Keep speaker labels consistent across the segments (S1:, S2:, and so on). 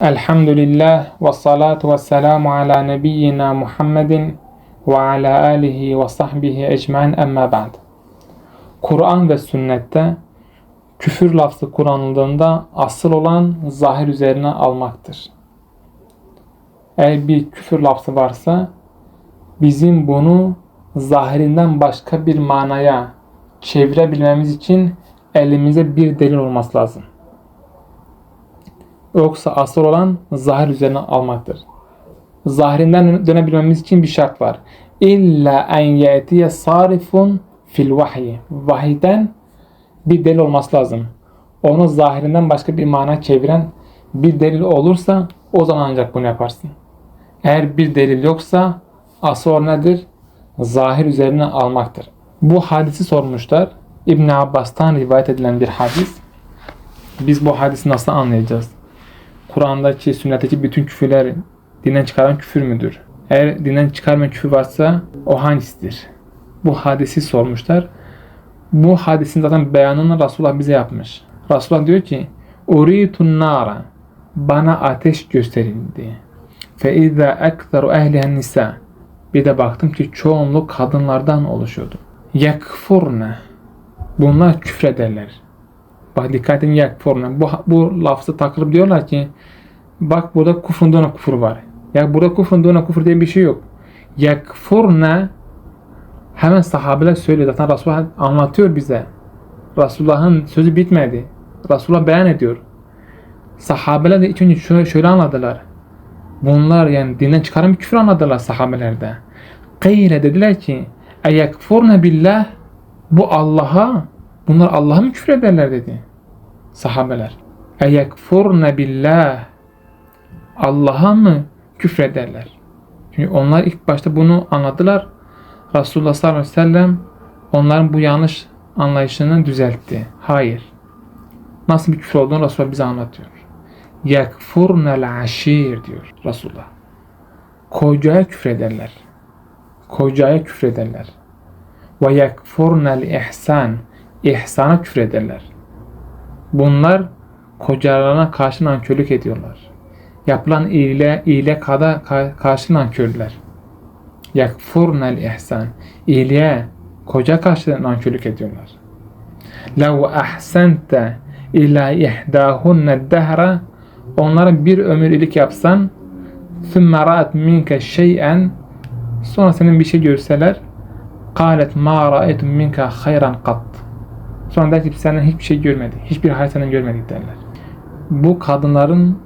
S1: Elhamdülillah ve salatu ve selamu ala nebiyyina Muhammedin ve ala alihi ve sahbihi ecmain emma ba'd. Kur'an ve sünnette küfür lafzı kullanıldığında asıl olan zahir üzerine almaktır. Eğer bir küfür lafzı varsa bizim bunu zahirinden başka bir manaya çevirebilmemiz için elimize bir delil olması lazım. Yoksa asıl olan zahir üzerine almaktır. Zahirinden dönebilmemiz için bir şart var. İlla en yetiye sarifun fil vahyi. Vahiden bir delil olması lazım. Onu zahirinden başka bir mana çeviren bir delil olursa o zaman ancak bunu yaparsın. Eğer bir delil yoksa asıl nedir? Zahir üzerine almaktır. Bu hadisi sormuşlar. İbn Abbas'tan rivayet edilen bir hadis. Biz bu hadisi nasıl anlayacağız? Kur'an'daki, sünnetteki bütün küfürler dinden çıkaran küfür müdür? Eğer dinden çıkarmayan küfür varsa o hangisidir? Bu hadisi sormuşlar. Bu hadisin zaten beyanını Resulullah bize yapmış. Resulullah diyor ki Uritun nara bana ateş gösterildi. Fe izâ ekseru ehlihen nisa bir de baktım ki çoğunluk kadınlardan oluşuyordu. Yakfurne bunlar küfrederler. Bak dikkat edin yakfurne. Bu, bu lafzı takılıp diyorlar ki bak burada kufrun dona kufur var. Ya burada kufrun dona kufur diye bir şey yok. Yakfurne hemen sahabeler söylüyor. Zaten Resulullah anlatıyor bize. Resulullah'ın sözü bitmedi. Resulullah beyan ediyor. Sahabeler de ilk önce şöyle, şöyle anladılar. Bunlar yani dinden çıkaran bir küfür anladılar sahabelerde. Kıyle dediler ki eyekfurne billah bu Allah'a bunlar Allah'a mı küfür ederler dedi sahabeler. Eyekfurne billah Allah'a mı küfür ederler? Çünkü onlar ilk başta bunu anladılar. Resulullah sallallahu aleyhi ve sellem onların bu yanlış anlayışını düzeltti. Hayır. Nasıl bir küfür olduğunu Resulullah bize anlatıyor. Yekfurnel aşir diyor Resulullah. Kocaya küfrederler. Kocaya küfrederler. Ve yekfurnel ihsan. İhsana küfrederler. Bunlar kocalarına karşı nankörlük ediyorlar. Yapılan iyile, iyile kada karşı nankörler. Yakfurnel ihsan. İyiliğe, koca karşı nankörlük ediyorlar. Lev ahsente ila ihdahunne dehra onlara bir ömür iyilik yapsan ثُمَّ رَأَتْ مِنْكَ شَيْئًا sonra senin bir şey görseler قَالَتْ مَا رَأَيْتُ مِنْكَ خَيْرًا قَطْ sonra der ki senden hiçbir şey görmedi. Hiçbir hayır senden görmedik derler. Bu kadınların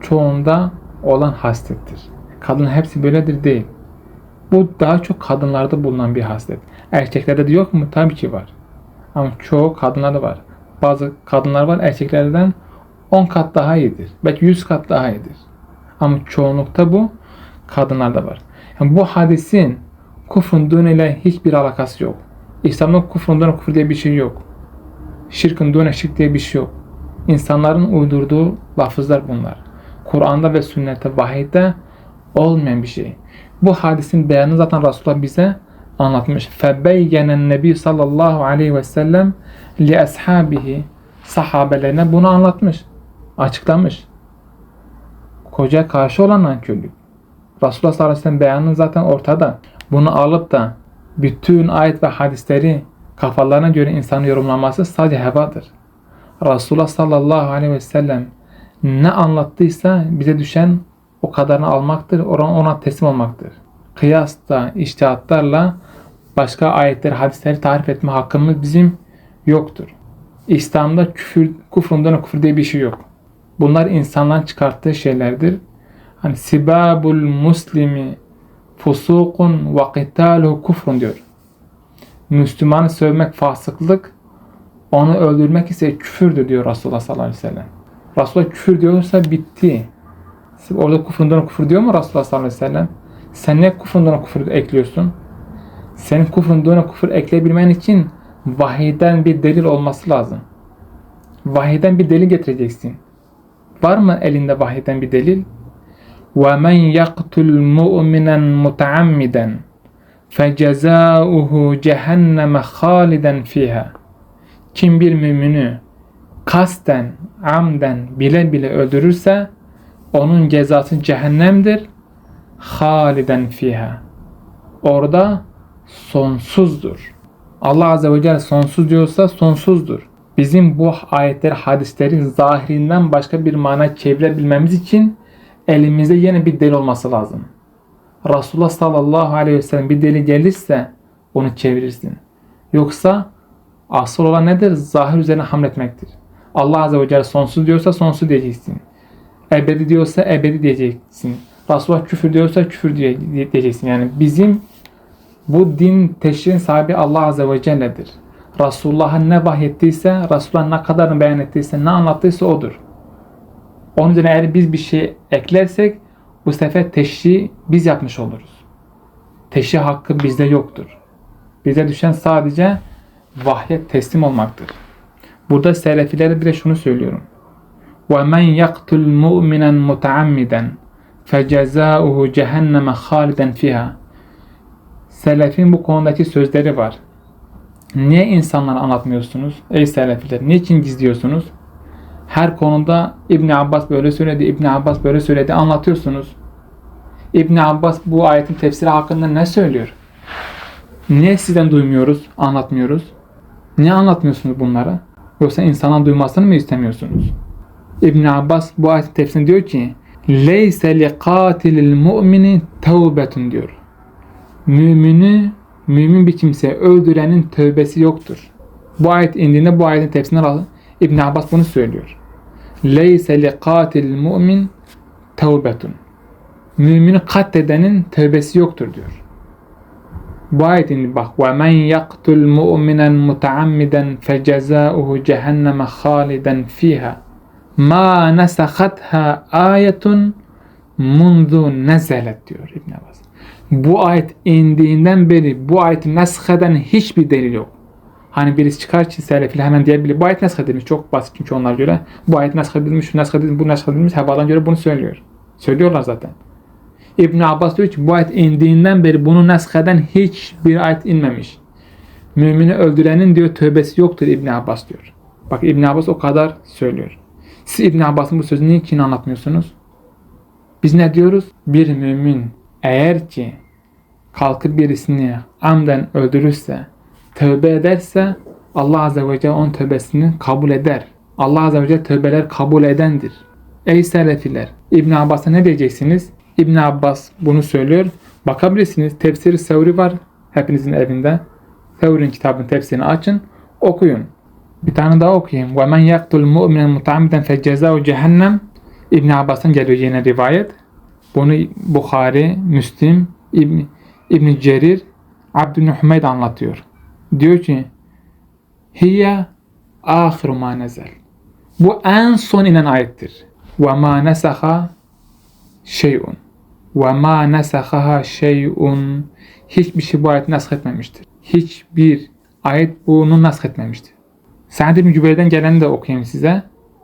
S1: çoğunda olan haslettir. Kadın hepsi böyledir değil. Bu daha çok kadınlarda bulunan bir haslet. Erkeklerde de yok mu? Tabii ki var. Ama çoğu kadınlarda var. Bazı kadınlar var erkeklerden 10 kat daha iyidir. Belki 100 kat daha iyidir. Ama çoğunlukta bu kadınlarda var. Yani bu hadisin kufrun ile hiçbir alakası yok. İslam'da kufrun döne kufur diye bir şey yok. Şirkin döne şirk diye bir şey yok. İnsanların uydurduğu lafızlar bunlar. Kur'an'da ve sünnette, vahiyde olmayan bir şey. Bu hadisin beyanı zaten Resulullah bize anlatmış. Febeyyenen Nebi sallallahu aleyhi ve sellem ashabihi sahabelerine bunu anlatmış. Açıklamış. Koca karşı olan nankörlük. Resulullah sallallahu aleyhi ve sellem beyanı zaten ortada. Bunu alıp da bütün ayet ve hadisleri kafalarına göre insanın yorumlaması sadece hevadır. Resulullah sallallahu aleyhi ve sellem ne anlattıysa bize düşen o kadarını almaktır, ona, teslim olmaktır. Kıyasla, iştihatlarla başka ayetleri, hadisleri tarif etme hakkımız bizim yoktur. İslam'da küfür, kufrundan küfür diye bir şey yok. Bunlar insandan çıkarttığı şeylerdir. Hani sibabul muslimi fusukun ve qitaluhu kufrun diyor. Müslümanı sövmek fasıklık, onu öldürmek ise küfürdür diyor Resulullah sallallahu aleyhi ve sellem. Resulullah küfür diyorsa bitti. Orada kufrundan kufur diyor mu Resulullah sallallahu aleyhi ve sellem? Sen ne kufrundan kufur ekliyorsun? Senin kufrundan kufur ekleyebilmen için vahiyden bir delil olması lazım. Vahiyden bir delil getireceksin. Var mı elinde vahiyden bir delil? وَمَنْ يَقْتُلْ مُؤْمِنًا مُتَعَمِّدًا فَجَزَاؤُهُ جَهَنَّمَ خَالِدًا فِيهَا Kim bir mümini kasten, amden, bile bile öldürürse Onun cezası cehennemdir. Haliden fiha. Orada sonsuzdur. Allah Azze ve Celle sonsuz diyorsa sonsuzdur. Bizim bu ayetleri, hadisleri zahirinden başka bir mana çevirebilmemiz için elimizde yine bir delil olması lazım. Resulullah sallallahu aleyhi ve sellem bir deli gelirse onu çevirirsin. Yoksa asıl olan nedir? Zahir üzerine hamletmektir. Allah Azze ve Celle sonsuz diyorsa sonsuz diyeceksin. Ebedi diyorsa ebedi diyeceksin. Resulullah küfür diyorsa küfür diye- diyeceksin. Yani bizim bu din teşriğin sahibi Allah Azze ve Celle'dir. Resulullah'a ne vahyettiyse, Resulullah ne kadarını beyan ettiyse, ne anlattıysa odur. Onun üzerine eğer biz bir şey eklersek bu sefer teşri biz yapmış oluruz. Teşri hakkı bizde yoktur. Bize düşen sadece vahye teslim olmaktır. Burada selefilere bir de şunu söylüyorum. وَمَنْ يَقْتُلْ مُؤْمِنًا مُتَعَمِّدًا فَجَزَاؤُهُ جَهَنَّمَ خَالِدًا فِيهَا Selefin bu konudaki sözleri var. Niye insanlara anlatmıyorsunuz? Ey Selefiler, niçin gizliyorsunuz? Her konuda İbn Abbas böyle söyledi, İbn Abbas böyle söyledi anlatıyorsunuz. İbn Abbas bu ayetin tefsiri hakkında ne söylüyor? Niye sizden duymuyoruz, anlatmıyoruz? Niye anlatmıyorsunuz bunları? Yoksa insanın duymasını mı istemiyorsunuz? İbn Abbas bu ayetin tefsirinde diyor ki Leyse li katilil mu'mini tevbetun diyor. Mümini, mümin bir kimse öldürenin tövbesi yoktur. Bu ayet indiğinde bu ayetin tefsirinden al- İbn Abbas bunu söylüyor. Leyse li katilil mu'min tevbetun. Mümini katledenin tövbesi yoktur diyor. Bu ayetin bak ve men yaktul mu'minen mutaammiden fecezauhu cehenneme haliden fiha ma nesakatha ayetun mundu nezelet diyor İbn Abbas. Bu ayet indiğinden beri bu ayeti nesheden hiçbir delil yok. Hani birisi çıkar ki selefili hemen diyebilir. Bu ayet neshedilmiş. Çok basit çünkü onlar göre. Bu ayet neshedilmiş, şu neshedilmiş, bu neshedilmiş. Hevadan göre bunu söylüyor. Söylüyorlar zaten. İbn Abbas diyor ki bu ayet indiğinden beri bunu nesheden hiçbir ayet inmemiş. Mümini öldürenin diyor tövbesi yoktur İbn Abbas diyor. Bak İbn Abbas o kadar söylüyor. Siz İbn Abbas'ın bu sözünü niçin anlatmıyorsunuz? Biz ne diyoruz? Bir mümin eğer ki kalkıp birisini amden öldürürse, tövbe ederse Allah Azze ve Celle onun tövbesini kabul eder. Allah Azze ve Celle tövbeler kabul edendir. Ey Selefiler! İbn Abbas'a ne diyeceksiniz? İbn Abbas bunu söylüyor. Bakabilirsiniz. Tefsiri Sevri var hepinizin evinde. Sevri'nin kitabının tefsirini açın. Okuyun. Bir tane daha okuyayım. وَمَنْ يَقْتُلْ مُؤْمِنًا مُتَعَمِّدًا فَجَزَاهُ cehennem. İbn Abbas'tan geliyor yine rivayet. Bunu Bukhari, Müslim, İbn, İbn Cerir, Abdülhü Hümeyd anlatıyor. Diyor ki Hiye ahiru ma nezel. Bu en son inen ayettir. Ve ma nesaha şeyun. Ve ma nesahaha şeyun. Hiçbir şey bu ayeti nesk etmemiştir. Hiçbir ayet bunu nesk etmemiştir. Sa'd ibn Cübeyr'den geleni de okuyayım size.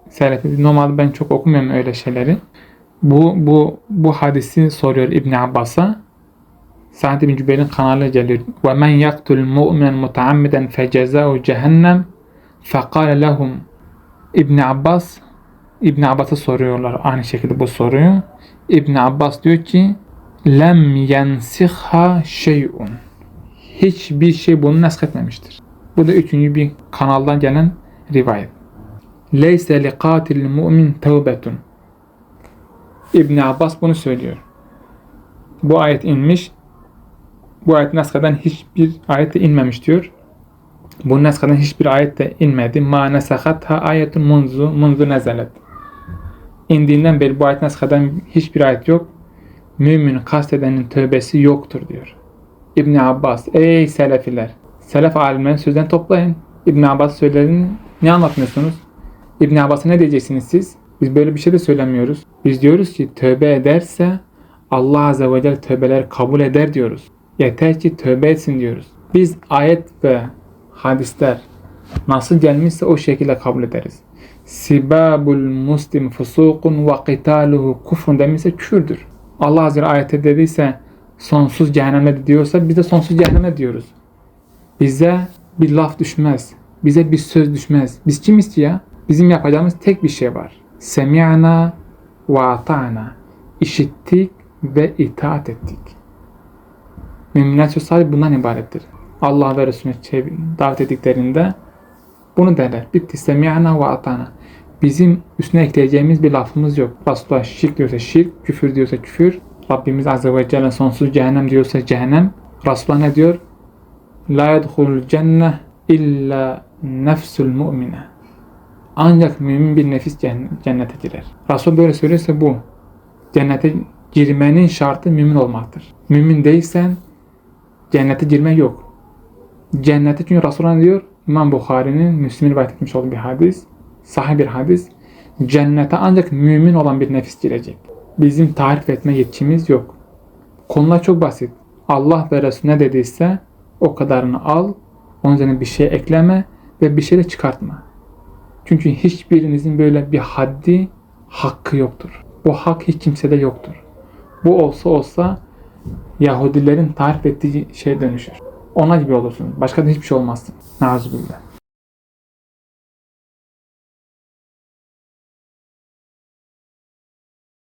S1: Selefi normalde ben çok okumuyorum öyle şeyleri. Bu bu bu hadisi soruyor İbn Abbas'a. Sa'd ibn Cübeyr'in kanalı geliyor. Ve men yaktul mu'minen mutaammiden fecezâhu cehennem fekâle lehum İbn Abbas İbn Abbas'a soruyorlar aynı şekilde bu soruyu. İbn Abbas diyor ki lem yensihha şey'un hiçbir şey bunu nesk etmemiştir. Bu da üçüncü bir kanaldan gelen rivayet. Leyse li katil mu'min tevbetun. İbn Abbas bunu söylüyor. Bu ayet inmiş. Bu ayet nesheden hiçbir ayet de inmemiş diyor. Bu nesheden hiçbir ayet de inmedi. Ma nesahatha ayetun munzu munzu nezelet. İndiğinden beri bu ayet nesheden hiçbir ayet yok. Mümin kastedenin tövbesi yoktur diyor. İbn Abbas ey selefiler selef alimlerin sözden toplayın. İbn Abbas söylediğini ne anlatmıyorsunuz? İbn Abbas'a ne diyeceksiniz siz? Biz böyle bir şey de söylemiyoruz. Biz diyoruz ki tövbe ederse Allah Azze ve Celle tövbeleri kabul eder diyoruz. Yeter ki tövbe etsin diyoruz. Biz ayet ve hadisler nasıl gelmişse o şekilde kabul ederiz. Sibabul muslim fusukun ve qitaluhu kufrun demişse küfürdür. Allah Azze ayette dediyse sonsuz cehenneme diyorsa biz de sonsuz cehenneme diyoruz. Bize bir laf düşmez. Bize bir söz düşmez. Biz kimiz ki ya? Bizim yapacağımız tek bir şey var. Semi'na ve ata'na. İşittik ve itaat ettik. Müminler sadece bundan ibarettir. Allah ve Resulüne davet ettiklerinde bunu derler. Bitti. Semi'na ve ata'na. Bizim üstüne ekleyeceğimiz bir lafımız yok. Resulullah şirk diyorsa şirk, küfür diyorsa küfür. Rabbimiz Azze ve Celle sonsuz cehennem diyorsa cehennem. Resulullah ne diyor? La yedhulul cenneh illa nefsul mu'mine. Ancak mümin bir nefis cenn- cennete girer. Resul böyle söylüyorsa bu. Cennete girmenin şartı mümin olmaktır. Mümin değilsen cennete girme yok. Cennete çünkü Resulullah diyor? İmam Bukhari'nin Müslim'in rivayet etmiş olduğu bir hadis. Sahih bir hadis. Cennete ancak mümin olan bir nefis girecek. Bizim tarif etme yetkimiz yok. Konular çok basit. Allah ve Resul ne dediyse o kadarını al. Onun üzerine bir şey ekleme ve bir şey de çıkartma. Çünkü hiçbirinizin böyle bir haddi hakkı yoktur. Bu hak hiç kimsede yoktur. Bu olsa olsa Yahudilerin tarif ettiği şeye dönüşür. Ona gibi olursun. Başka da hiçbir şey olmazsın. Nauzubillah.